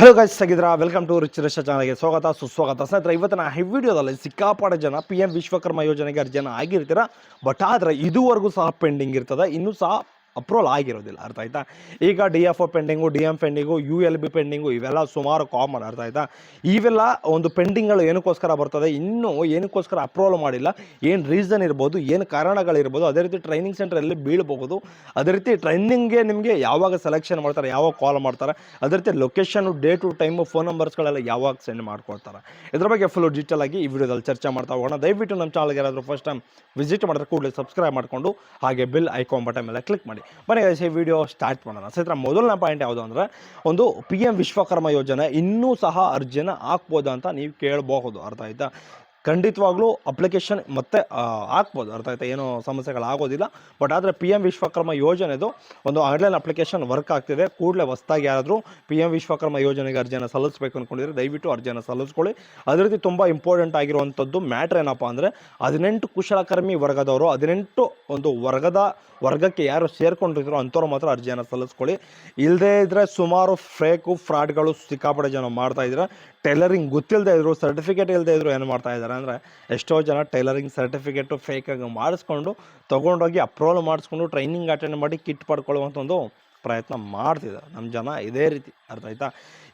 Hello guys ಆಗಿದ್ರ welcome to rich rush ಚಾನಲ್ಗೆ ಸ್ವಾಗತ, ಸುಸ್ವಾಗತ. ಸ್ನೇಹಿತರೆ, ಇವತ್ತಿನ ಈ ವಿಡಿಯೋದಲ್ಲಿ ಸಿಕ್ಕಾಪಟ್ಟೆ ಜನ ಪಿ ಎಂ ವಿಶ್ವಕರ್ಮ ಯೋಜನೆಗೆ ಅರ್ಜಿಯನ್ನು ಆಗಿರ್ತೀರ? ಬಟ್ ಆದರೆ ಇದುವರೆಗೂ ಸಹ ಪೆಂಡಿಂಗ್ ಇರ್ತದೆ. ಇನ್ನೂ ಸಹ ಅಪ್ರೂವಲ್ ಆಗಿರೋದಿಲ್ಲ, ಅರ್ಥ ಆಯ್ತಾ? ಈಗ D F O pending D M pending U L B pending ಇವೆಲ್ಲ ಸುಮಾರು ಕಾಮನ್ ಅರ್ಥ ಆಯ್ತಾ? ಇವೆಲ್ಲ ಒಂದು ಪೆಂಡಿಂಗ್ಗಳು ಏನಕ್ಕೋಸ್ಕರ ಬರ್ತದೆ? ಇನ್ನೂ ಏನಕ್ಕೋಸ್ಕರ ಅಪ್ರೂವಲ್ ಮಾಡಿಲ್ಲ? ಏನು ರೀಸನ್ ಇರ್ಬೋದು? ಏನು ಕಾರಣಗಳಿರ್ಬೋದು? ಅದೇ ರೀತಿ ಟ್ರೈನಿಂಗ್ ಸೆಂಟ್ರಲ್ಲಿ ಬೀಳ್ಬಹುದು. ಅದೇ ರೀತಿ ಟ್ರೈನಿಂಗ್ಗೆ ನಿಮಗೆ ಯಾವಾಗ ಸೆಲೆಕ್ಷನ್ ಮಾಡ್ತಾರೆ, ಯಾವಾಗ ಕಾಲ್ ಮಾಡ್ತಾರೆ, ಅದೇ ರೀತಿ location day to time phone ನಂಬರ್ಸ್ಗಳೆಲ್ಲ ಯಾವಾಗ ಸೆಂಡ್ ಮಾಡ್ಕೊಳ್ತಾರೆ? ಇದ್ರ ಬಗ್ಗೆ ಫುಲ್ ಡೀಟೇಲ್ ಆಗಿ ಈ ವಿಡಿಯೋದಲ್ಲಿ ಚರ್ಚೆ ಮಾಡ್ತಾ ಹೋಗೋಣ. ದಯವಿಟ್ಟು ನಮ್ಮ ಚಾನಲ್ಗೆ ಯಾರಾದರೂ ಫಸ್ಟ್ ಟೈಮ್ ವಿಸಿಟ್ ಮಾಡಿದ್ರೆ ಕೂಡಲೇ ಸಬ್ಸ್ಕ್ರೈಬ್ ಮಾಡಿಕೊಂಡು ಹಾಗೆ ಬಿಲ್ ಐಕಾನ್ ಬಟನ್ ಮೇಲೆ ಕ್ಲಿಕ್ ಮಾಡಿ. ಬನ್ನಿ ಈ ವಿಡಿಯೋ ಸ್ಟಾರ್ಟ್ ಮಾಡೋಣ. ಸೈತ್ರ ಮೊದಲನೇ ಪಾಯಿಂಟ್ ಯಾವುದು ಅಂದರೆ, ಒಂದು ಪಿ ಎಂ ವಿಶ್ವಕರ್ಮ ಯೋಜನೆ ಇನ್ನೂ ಸಹ ಅರ್ಜಿನ ಹಾಕ್ಬೋದು ಅಂತ ನೀವು ಕೇಳಬಹುದು. ಅರ್ಥ ಆಯ್ತಾ? ಖಂಡಿತವಾಗ್ಲೂ ಅಪ್ಲಿಕೇಶನ್ ಮತ್ತೆ ಹಾಕ್ಬೋದು. ಅರ್ಥ ಆಯ್ತಾ? ಏನೋ ಸಮಸ್ಯೆಗಳಾಗೋದಿಲ್ಲ. ಬಟ್ ಆದರೆ ಪಿ ಎಂ ವಿಶ್ವಕರ್ಮ ಯೋಜನೆದು ಒಂದು ಆನ್ಲೈನ್ ಅಪ್ಲಿಕೇಶನ್ ವರ್ಕ್ ಆಗ್ತಿದೆ. ಕೂಡಲೇ ಹೊಸ್ದಾಗಿ ಯಾರಾದರೂ ಪಿ ಎಂ ವಿಶ್ವಕರ್ಮ ಯೋಜನೆಗೆ ಅರ್ಜಿಯನ್ನು ಸಲ್ಲಿಸಬೇಕು ಅಂದ್ಕೊಂಡಿದ್ರೆ ದಯವಿಟ್ಟು ಅರ್ಜಿಯನ್ನು ಸಲ್ಲಿಸ್ಕೊಳ್ಳಿ. ಅದೇ ರೀತಿ ತುಂಬ ಇಂಪಾರ್ಟೆಂಟ್ ಆಗಿರುವಂಥದ್ದು ಮ್ಯಾಟ್ರ್ ಏನಪ್ಪ ಅಂದರೆ ಹದಿನೆಂಟು ಕುಶಲಕರ್ಮಿ ವರ್ಗದವರು, ಹದಿನೆಂಟು ಒಂದು ವರ್ಗದ ವರ್ಗಕ್ಕೆ ಯಾರು ಸೇರ್ಕೊಂಡಿದ್ರು ಅಂಥವ್ರು ಮಾತ್ರ ಅರ್ಜಿಯನ್ನು ಸಲ್ಲಿಸ್ಕೊಳ್ಳಿ. ಇಲ್ಲದೇ ಇದ್ದರೆ ಸುಮಾರು ಫ್ರೇಕು ಫ್ರಾಡ್ಗಳು ಸಿಕ್ಕಾಪಟ್ಟೆ ಜನ ಮಾಡ್ತಾ ಇದ್ದಾರೆ ಟೈಲರಿಂಗ್ ಗೊತ್ತಿಲ್ಲದೆ ಇದ್ರು ಸರ್ಟಿಫಿಕೇಟ್ ಇಲ್ಲದೆ ಇದ್ರು ಏನು ಮಾಡ್ತಾ ಇದ್ದಾರೆ ಅಂದರೆ ಎಷ್ಟೋ ಜನ ಟೈಲರಿಂಗ್ ಸರ್ಟಿಫಿಕೇಟು ಫೇಕಾಗಿ ಮಾಡಿಸ್ಕೊಂಡು ತೊಗೊಂಡೋಗಿ ಅಪ್ರೂವಲ್ ಮಾಡಿಸ್ಕೊಂಡು ಟ್ರೈನಿಂಗ್ ಅಟೆಂಡ್ ಮಾಡಿ ಕಿಟ್ ಪಡ್ಕೊಳ್ಳುವಂಥ ಒಂದು ಪ್ರಯತ್ನ ಮಾಡ್ತಿದ್ದಾರೆ. ನಮ್ಮ ಜನ ಇದೇ ರೀತಿ. ಅರ್ಥ ಆಯ್ತಾ?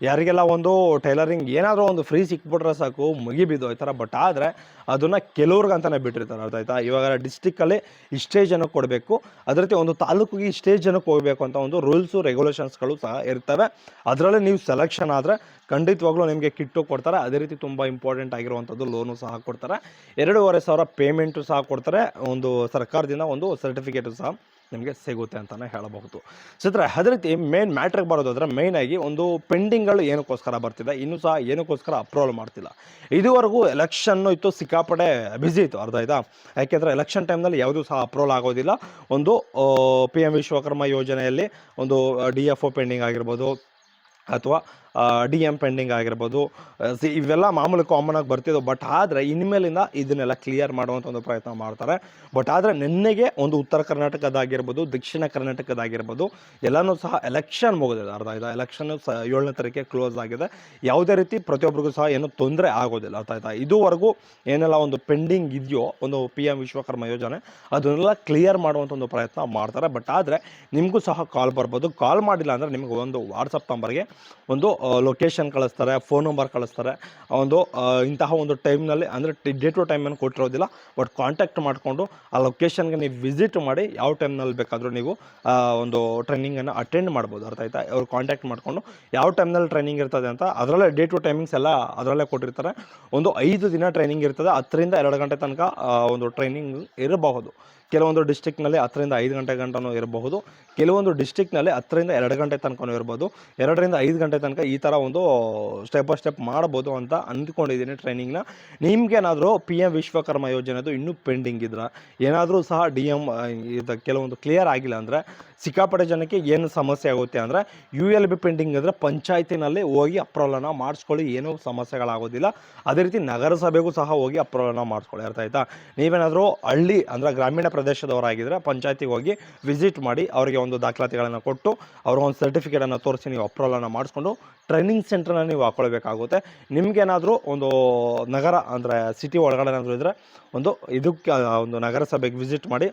ಯಾರಿಗೆಲ್ಲ ಒಂದು ಟೈಲರಿಂಗ್ ಏನಾದರೂ ಒಂದು ಫ್ರೀ ಸಿಕ್ಬಿಟ್ರೆ ಸಾಕು ಮುಗಿಬಿದ್ದು ಆಯ್ತಾರ ಬಟ್ ಆದರೆ ಅದನ್ನು ಕೆಲವ್ರಿಗೆ ಅಂತಲೇ ಬಿಟ್ಟಿರ್ತಾರೆ. ಅರ್ಥ ಆಯ್ತಾ? ಇವಾಗ ಡಿಸ್ಟಿಕ್ಕಲ್ಲಿ ಇಷ್ಟೇ ಜನಕ್ಕೆ ಕೊಡಬೇಕು. ಅದೇ ರೀತಿ ಒಂದು ತಾಲೂಕಿಗೆ ಇಷ್ಟೇ ಜನಕ್ಕೆ ಹೋಗಬೇಕು ಅಂತ ಒಂದು ರೂಲ್ಸು, ರೆಗ್ಯುಲೇಷನ್ಸ್ಗಳು ಸಹ ಇರ್ತವೆ. ಅದರಲ್ಲೇ ನೀವು ಸೆಲೆಕ್ಷನ್ ಆದರೆ ಖಂಡಿತವಾಗ್ಲೂ ನಿಮಗೆ ಕಿಟ್ಟು ಕೊಡ್ತಾರೆ. ಅದೇ ರೀತಿ ತುಂಬ ಇಂಪಾರ್ಟೆಂಟ್ ಆಗಿರುವಂಥದ್ದು ಲೋನು ಸಹ ಕೊಡ್ತಾರೆ. ಎರಡೂವರೆ ಸಾವಿರ ಪೇಮೆಂಟು ಸಹ ಕೊಡ್ತಾರೆ. ಒಂದು ಸರ್ಕಾರದಿಂದ ಒಂದು ಸರ್ಟಿಫಿಕೇಟು ಸಹ. ನಿಮಗೆ ಸಿಗುತ್ತೆ ಅಂತಲೇ ಹೇಳಬಹುದು. ಚಿತ್ರ ಅದೇ ರೀತಿ ಮೇನ್ ಮ್ಯಾಟ್ರಿಗೆ ಬರೋದಾದ್ರೆ ಮೇಯ್ನಾಗಿ ಒಂದು ಪೆಂಡಿಂಗ್ಗಳು ಏನಕ್ಕೋಸ್ಕರ ಬರ್ತಿದೆ, ಇನ್ನೂ ಸಹ ಏನಕ್ಕೋಸ್ಕರ ಅಪ್ರೂವಲ್ ಮಾಡ್ತಿಲ್ಲ. ಇದುವರೆಗೂ ಎಲೆಕ್ಷನ್ನು ಇತ್ತು ಸಿಕ್ಕಾಪಡೆ ಬ್ಯುಸಿ ಇತ್ತು, ಅರ್ಧ ಆಯ್ತಾ? ಯಾಕೆಂದರೆ ಎಲೆಕ್ಷನ್ ಟೈಮ್ನಲ್ಲಿ ಯಾವುದೂ ಸಹ ಅಪ್ರೂವಲ್ ಆಗೋದಿಲ್ಲ. ಒಂದು ಪಿ ಎಂ ವಿಶ್ವಕರ್ಮ ಯೋಜನೆಯಲ್ಲಿ ಒಂದು, ಡಿ ಎಫ್ ಒ ಪೆಂಡಿಂಗ್ ಆಗಿರ್ಬೋದು, ಅಥವಾ ಡಿ ಎಂ ಪೆಂಡಿಂಗ್ ಆಗಿರ್ಬೋದು. ಇವೆಲ್ಲ ಮಾಮೂಲಿ ಕಾಮನ್ ಆಗಿ ಬರ್ತಿದ್ದವು ಬಟ್ ಆದರೆ ಇನ್ಮೇಲಿಂದ ಇದನ್ನೆಲ್ಲ ಕ್ಲಿಯರ್ ಮಾಡುವಂಥ ಒಂದು ಪ್ರಯತ್ನ ಮಾಡ್ತಾರೆ. ಬಟ್ ಆದರೆ ನಿನ್ನೆಗೆ ಒಂದು ಉತ್ತರ ಕರ್ನಾಟಕದಾಗಿರ್ಬೋದು, ದಕ್ಷಿಣ ಕರ್ನಾಟಕದಾಗಿರ್ಬೋದು, ಎಲ್ಲನೂ ಸಹ ಎಲೆಕ್ಷನ್ ಮುಗಿದಿದೆ. ಅರ್ಧ ಆಯ್ತಾ? ಎಲೆಕ್ಷನ್ ಸಹ ಏಳನೇ ತಾರೀಕಿಗೆ ಕ್ಲೋಸ್ ಆಗಿದೆ. ಯಾವುದೇ ರೀತಿ ಪ್ರತಿಯೊಬ್ಬರಿಗೂ ಸಹ ಏನು ತೊಂದರೆ ಆಗೋದಿಲ್ಲ. ಅರ್ಥ ಆಯ್ತಾ? ಇದುವರೆಗೂ ಏನೆಲ್ಲ ಒಂದು ಪೆಂಡಿಂಗ್ ಇದೆಯೋ, ಒಂದು ಪಿ ಎಂ ವಿಶ್ವಕರ್ಮ ಯೋಜನೆ, ಅದನ್ನೆಲ್ಲ ಕ್ಲಿಯರ್ ಮಾಡುವಂಥ ಒಂದು ಪ್ರಯತ್ನ ಮಾಡ್ತಾರೆ. ಬಟ್ ಆದರೆ ನಿಮಗೂ ಸಹ ಕಾಲ್ ಬರ್ಬೋದು. ಕಾಲ್ ಮಾಡಿಲ್ಲ ಅಂದರೆ ನಿಮಗೆ ಒಂದು ವಾಟ್ಸಪ್ ನಂಬರ್ಗೆ ಒಂದು ಲೊಕೇಶನ್ ಕಳಿಸ್ತಾರೆ ಫೋನ್ ನಂಬರ್ ಕಳಿಸ್ತಾರೆ. ಒಂದು ಇಂತಹ ಒಂದು ಟೈಮ್ನಲ್ಲಿ ಅಂದರೆ ಡೇ ಟು ಟೈಮನ್ನು ಕೊಟ್ಟಿರೋದಿಲ್ಲ ಬಟ್ ಕಾಂಟ್ಯಾಕ್ಟ್ ಮಾಡಿಕೊಂಡು ಆ ಲೊಕೇಶನ್ಗೆ ನೀವು ವಿಸಿಟ್ ಮಾಡಿ, ಯಾವ ಟೈಮ್ನಲ್ಲಿ ಬೇಕಾದರೂ ನೀವು ಒಂದು ಟ್ರೈನಿಂಗನ್ನು ಅಟೆಂಡ್ ಮಾಡ್ಬೋದು. ಅರ್ಥ ಆಯ್ತಾ? ಅವ್ರು ಕಾಂಟ್ಯಾಕ್ಟ್ ಮಾಡಿಕೊಂಡು, ಯಾವ ಟೈಮ್ನಲ್ಲಿ ಟ್ರೈನಿಂಗ್ ಇರ್ತದೆ ಅಂತ, ಅದರಲ್ಲೇ ಡೇ ಟು ಟೈಮಿಂಗ್ಸ್ ಎಲ್ಲ ಅದರಲ್ಲೇ ಕೊಟ್ಟಿರ್ತಾರೆ. ಒಂದು ಐದು ದಿನ ಟ್ರೈನಿಂಗ್ ಇರ್ತದೆ, ಹತ್ತರಿಂದ ಎರಡು ಗಂಟೆ ತನಕ ಒಂದು ಟ್ರೈನಿಂಗ್ ಇರಬಹುದು. ಕೆಲವೊಂದು ಡಿಸ್ಟಿಕ್ನಲ್ಲಿ ಹತ್ತರಿಂದ ಐದು ಗಂಟೆ ಗಂಟನೂ ಇರಬಹುದು. ಕೆಲವೊಂದು ಡಿಸ್ಟಿಕ್ನಲ್ಲಿ ಹತ್ತರಿಂದ ಎರಡು ಗಂಟೆ ತನಕನೂ ಇರ್ಬೋದು ಎರಡರಿಂದ ಐದು ಗಂಟೆ ತನಕ ಥರ ಒಂದು ಸ್ಟೆಪ್ ಬೈ ಸ್ಟೆಪ್ ಮಾಡ್ಬೋದು ಅಂತ ಅಂದ್ಕೊಂಡಿದ್ದೀನಿ ಟ್ರೈನಿಂಗ್ನ ನಿಮ್ಗೇನಾದರೂ ಪಿ ಎಂ ವಿಶ್ವಕರ್ಮ ಯೋಜನೆದು ಇನ್ನೂ ಪೆಂಡಿಂಗ್ ಇದ್ರೆ? ಏನಾದರೂ ಸಹ ಡಿ ಎಂ ಇದು ಕೆಲವೊಂದು ಕ್ಲಿಯರ್ ಆಗಿಲ್ಲ ಅಂದರೆ ಸಿಕ್ಕಾಪಟ್ಟೆ ಜನಕ್ಕೆ ಏನು ಸಮಸ್ಯೆ ಆಗುತ್ತೆ ಅಂದರೆ ಯು ಎಲ್ ಬಿ ಪೆಂಡಿಂಗ್ ಇದ್ದರೆ ಪಂಚಾಯತಿನಲ್ಲಿ ಹೋಗಿ ಅಪ್ರೂವಲನ್ನು ಮಾಡಿಸ್ಕೊಳ್ಳಿ, ಏನೂ ಸಮಸ್ಯೆಗಳಾಗೋದಿಲ್ಲ. ಅದೇ ರೀತಿ ನಗರಸಭೆಗೂ ಸಹ ಹೋಗಿ ಅಪ್ರೂವಲನ್ನು ಮಾಡಿಸ್ಕೊಳ್ಳಿ, ಅರ್ಥ ಆಯಿತಾ? ನೀವೇನಾದರೂ ಹಳ್ಳಿ ಅಂದರೆ ಗ್ರಾಮೀಣ ಪ್ರದೇಶದವರಾಗಿದ್ದರೆ ಪಂಚಾಯತಿಗೆ ಹೋಗಿ ವಿಸಿಟ್ ಮಾಡಿ ಅವರಿಗೆ ಒಂದು ದಾಖಲಾತಿಗಳನ್ನು ಕೊಟ್ಟು ಅವ್ರಿಗೆ ಒಂದು ಸರ್ಟಿಫಿಕೇಟನ್ನು ತೋರಿಸಿ ನೀವು ಅಪ್ರೂವಲನ್ನು ಮಾಡಿಸ್ಕೊಂಡು ಟ್ರೈನಿಂಗ್ ಸೆಂಟ್ರನ್ನ ನೀವು ಹಾಕ್ಕೊಳ್ಬೇಕಾಗುತ್ತೆ ನಿಮಗೇನಾದರೂ ಒಂದು ನಗರ ಅಂದರೆ ಸಿಟಿ ಒಳಗಡೆ ಏನಾದರೂ ಇದ್ದರೆ ಒಂದು ಇದಕ್ಕೆ ಒಂದು ನಗರಸಭೆಗೆ ವಿಸಿಟ್ ಮಾಡಿ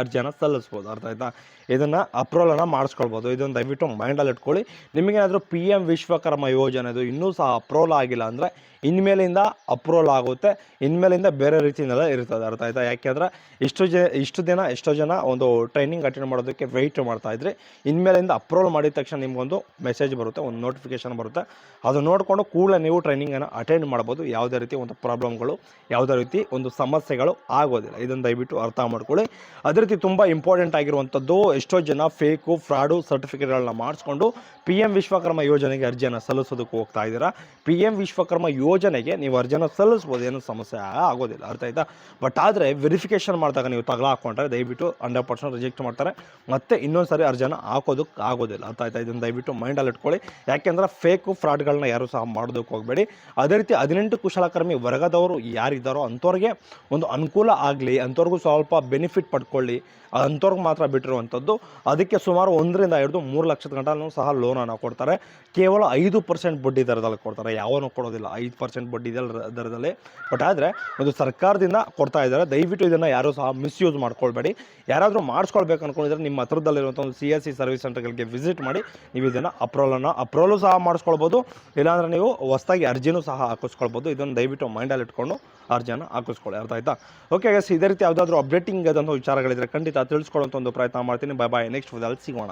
ಅರ್ಜಿಯನ್ನು ಸಲ್ಲಿಸ್ಬೋದು, ಅರ್ಥ ಆಯ್ತಾ? ಇದನ್ನು ಅಪ್ರೂವಲನ್ನು ಮಾಡಿಸ್ಕೊಳ್ಬೋದು. ಇದನ್ನು ದಯವಿಟ್ಟು ಮೈಂಡಲ್ಲಿ ಇಟ್ಕೊಳ್ಳಿ. ನಿಮಗೇನಾದರೂ ಪಿ ಎಂ ವಿಶ್ವಕರ್ಮ ಯೋಜನೆದು ಇನ್ನೂ ಸಹ ಅಪ್ರೂವಲ್ ಆಗಿಲ್ಲ ಅಂದರೆ ಇನ್ಮೇಲಿಂದ ಅಪ್ರೂವಲ್ ಆಗುತ್ತೆ. ಇನ್ಮೇಲಿಂದ ಬೇರೆ ರೀತಿಯೆಲ್ಲ ಇರ್ತದೆ, ಅರ್ಥ ಆಯ್ತಾ? ಯಾಕೆಂದರೆ ಇಷ್ಟು ಜ, ಇಷ್ಟು ದಿನ ಎಷ್ಟೋ ಜನ ಒಂದು ಟ್ರೈನಿಂಗ್ ಅಟೆಂಡ್ ಮಾಡೋದಕ್ಕೆ ವೆಯ್ಟ್ ಮಾಡ್ತಾ ಇದ್ರಿ. ಇನ್ಮೇಲಿಂದ ಅಪ್ರೂವಲ್ ಮಾಡಿದ ತಕ್ಷಣ ನಿಮಗೊಂದು ಮೆಸೇಜ್ ಬರುತ್ತೆ, ಒಂದು ನೋಟಿಫಿಕೇಶನ್ ಬರುತ್ತೆ. ಅದು ನೋಡಿಕೊಂಡು ಕೂಡಲೇ ನೀವು ಟ್ರೈನಿಂಗನ್ನು ಅಟೆಂಡ್ ಮಾಡ್ಬೋದು. ಯಾವುದೇ ರೀತಿ ಒಂದು ಪ್ರಾಬ್ಲಮ್ಗಳು ಯಾವುದೇ ರೀತಿ ಒಂದು ಸಮಸ್ಯೆಗಳು ಆಗೋದಿಲ್ಲ. ಇದನ್ನು ದಯವಿಟ್ಟು ಅರ್ಥ ಮಾಡ್ಕೊಳ್ಳಿ. ಅದೇ ರೀತಿ ತುಂಬ ಇಂಪಾರ್ಟೆಂಟ್ ಆಗಿರುವಂಥದ್ದು. ಎಷ್ಟೋ ಜನ ಫೇಕು ಫ್ರಾಡು ಸರ್ಟಿಫಿಕೇಟ್ಗಳನ್ನ ಮಾಡಿಸ್ಕೊಂಡು ಪಿ ಎಂ ವಿಶ್ವಕರ್ಮ ಯೋಜನೆಗೆ ಅರ್ಜಿಯನ್ನು ಸಲ್ಲಿಸೋದಕ್ಕೆ ಹೋಗ್ತಾ ಇದ್ದೀರಾ? ಪಿ ಎಂ ವಿಶ್ವಕರ್ಮ ಯೋಜನೆಗೆ ನೀವು ಅರ್ಜಿಯನ್ನು ಸಲ್ಲಿಸ್ಬೋದು ಏನು ಸಮಸ್ಯೆ ಆಗೋದಿಲ್ಲ, ಅರ್ಥ ಆಯ್ತಾ? ಬಟ್ ಆದರೆ ವೆರಿಫಿಕೇಷನ್ ಮಾಡಿದಾಗ ನೀವು ತಗಲ ಹಾಕೊಂಡ್ರೆ ದಯವಿಟ್ಟು ಹಂಡ್ರೆಡ್ ಪರ್ಸೆಂಟ್ ರಿಜೆಕ್ಟ್ ಮಾಡ್ತಾರೆ. ಮತ್ತೆ ಇನ್ನೊಂದು ಸಾರಿ ಅರ್ಜಿನ ಹಾಕೋದಕ್ಕೆ ಆಗೋದಿಲ್ಲ, ಅರ್ಥ ಆಯ್ತಾ? ಇದನ್ನು ದಯವಿಟ್ಟು ಮೈಂಡಲ್ಲಿ ಇಟ್ಕೊಳ್ಳಿ. ಯಾಕೆಂದ್ರೆ ಫೇಕು ಫ್ರಾಡ್ಗಳನ್ನ ಯಾರು ಸಹ ಮಾಡೋದಕ್ಕೆ ಹೋಗಬೇಡಿ. ಅದೇ ರೀತಿ ಹದಿನೆಂಟು ಕುಶಲಕರ್ಮಿ, ವರ್ಗದವರು ಯಾರಿದ್ದಾರೋ ಅಂಥವ್ರಿಗೆ ಒಂದು ಅನುಕೂಲ ಆಗಲಿ, ಅಂಥವ್ರಿಗೂ ಸ್ವಲ್ಪ ಬೆನಿಫಿಟ್ ಪಡ್ಕೊಳ್ಳಿ ಅಂಥವ್ರಿಗೆ ಮಾತ್ರ ಬಿಟ್ಟಿರುವಂಥದ್ದು. ಅದಕ್ಕೆ ಸುಮಾರು ಒಂದರಿಂದ ಹಿಡಿದು ಮೂರು ಲಕ್ಷದ ಗಂಟಲೂ ಸಹ ಲೋನನ್ನು ಕೊಡ್ತಾರೆ. ಕೇವಲ ಐದು ಪರ್ಸೆಂಟ್ ಬಡ್ಡಿ ದರದಲ್ಲಿ ಕೊಡ್ತಾರೆ. ಯಾವನು ಕೊಡೋದಿಲ್ಲ. ಐದು ಪರ್ಸೆಂಟ್ ಬಡ್ಡಿ ದರ- ದರದಲ್ಲಿ. ಬಟ್ ಆದರೆ ಒಂದು ಸರ್ಕಾರದಿಂದ ಕೊಡ್ತಾ ಇದ್ದಾರೆ. ದಯವಿಟ್ಟು ಇದನ್ನು ಯಾರೂ ಸಹ ಮಿಸ್ಯೂಸ್ ಮಾಡ್ಕೊಳ್ಬೇಡಿ. ಯಾರಾದರೂ ಮಾಡಿಸ್ಕೊಳ್ಬೇಕು ಅನ್ಕೊಂಡಿದ್ರೆ ನಿಮ್ಮ ಹತ್ರದಲ್ಲಿರುವಂಥ ಒಂದು ಸಿ ಎಸ್ ಸಿ ಸರ್ವಿಸ್ ಸೆಂಟರ್ಗಳಿಗೆ ವಿಸಿಟ್ ಮಾಡಿ ನೀವು ಇದನ್ನು ಅಪ್ರೋಲನ್ನು ಅಪ್ರೋಲು ಸಹ ಮಾಡಿಸ್ಕೊಳ್ಬೋದು. ಇಲ್ಲಾಂದರೆ ನೀವು ಹೊಸದಾಗಿ ಅರ್ಜಿನೂ ಸಹ ಹಾಕಿಸ್ಕೊಳ್ಬೋದು. ಇದನ್ನು ದಯವಿಟ್ಟು ಮೈಂಡಲ್ಲಿ ಇಟ್ಕೊಂಡು ಅರ್ಜಿಯನ್ನು ಹಾಕಿಸ್ಕೊಳ್ಳಿ. ಅರ್ಥ ಆಯ್ತಾ? ಓಕೆ ಎಸ್ ಇದೇ ರೀತಿ ಯಾವುದಾದ್ರೂ ಅಪ್ಡೇಟಿಂಗ್ ಆದಂಥ ವಿಚಾರಗಳಿದ್ರೆ ಖಂಡಿತ ತಿಳಿಸ್ಕೊಳ್ಳೋಂತ ಒಂದು ಪ್ರಯತ್ನ ಮಾಡ್ತೀನಿ. ಬಾಯ್ ಬಾಯ್ ನೆಕ್ಸ್ಟ್ ಸಿಗೋಣ.